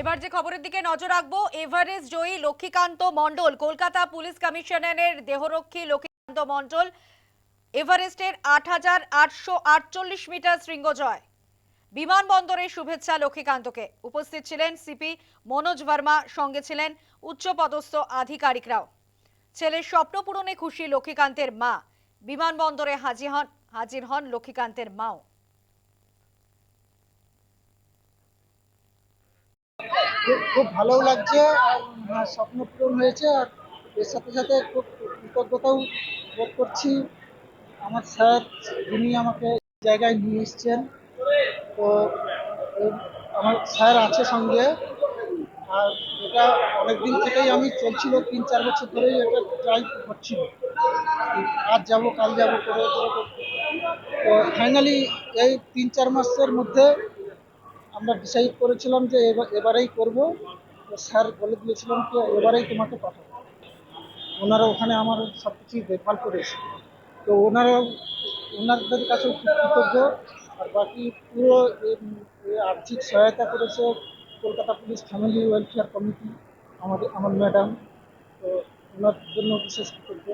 এবার যে খবরের দিকে নজর রাখব, এভারেস্ট জয়ী লক্ষ্মীকান্ত মণ্ডল, কলকাতা পুলিশ কমিশনারের দেহরক্ষী লক্ষ্মীকান্ত মণ্ডল, এভারেস্টের আট হাজার আটশো আটচল্লিশ মিটার শৃঙ্গজয়। বিমানবন্দরে শুভেচ্ছা লক্ষ্মীকান্তকে। উপস্থিত ছিলেন সিপি মনোজ ভার্মা, সঙ্গে ছিলেন উচ্চপদস্থ আধিকারিকরাও। ছেলের স্বপ্ন পূরণে খুশি লক্ষ্মীকান্তের মা। বিমানবন্দরে হাজির হন হাজির হন লক্ষ্মীকান্তের মাও। খুব ভালোও লাগছে আর স্বপ্ন পূরণ হয়েছে আর এর সাথে সাথে খুব কৃতজ্ঞতাও বোধ করছি। আমার স্যার যিনি আমাকে জায়গায় নিয়ে এসছেন, তো আমার স্যার আছে সঙ্গে আর এটা অনেক দিন থেকেই আমি চলছিল, তিন চার বছর ধরেই এটা ট্রাই করছিল। আজ যাব, কাল যাব, করে করে তো ফাইনালি এই তিন চার মাসের মধ্যে আমরা ডিসাইড করেছিলাম যে এবার এবারেই করব। স্যার বলে দিয়েছিলাম যে এবারেই তোমাকে পাঠাবো। ওনারা ওখানে আমার সব কিছুই দেখভাল করেছে তো ওনারা ওনাদের খুব কৃতজ্ঞ। আর বাকি পুরো আর্থিক সহায়তা করেছে Kolkata police family welfare committee, আমাদের আমার ম্যাডাম। তো ওনার জন্য বিশেষ কৃতজ্ঞ।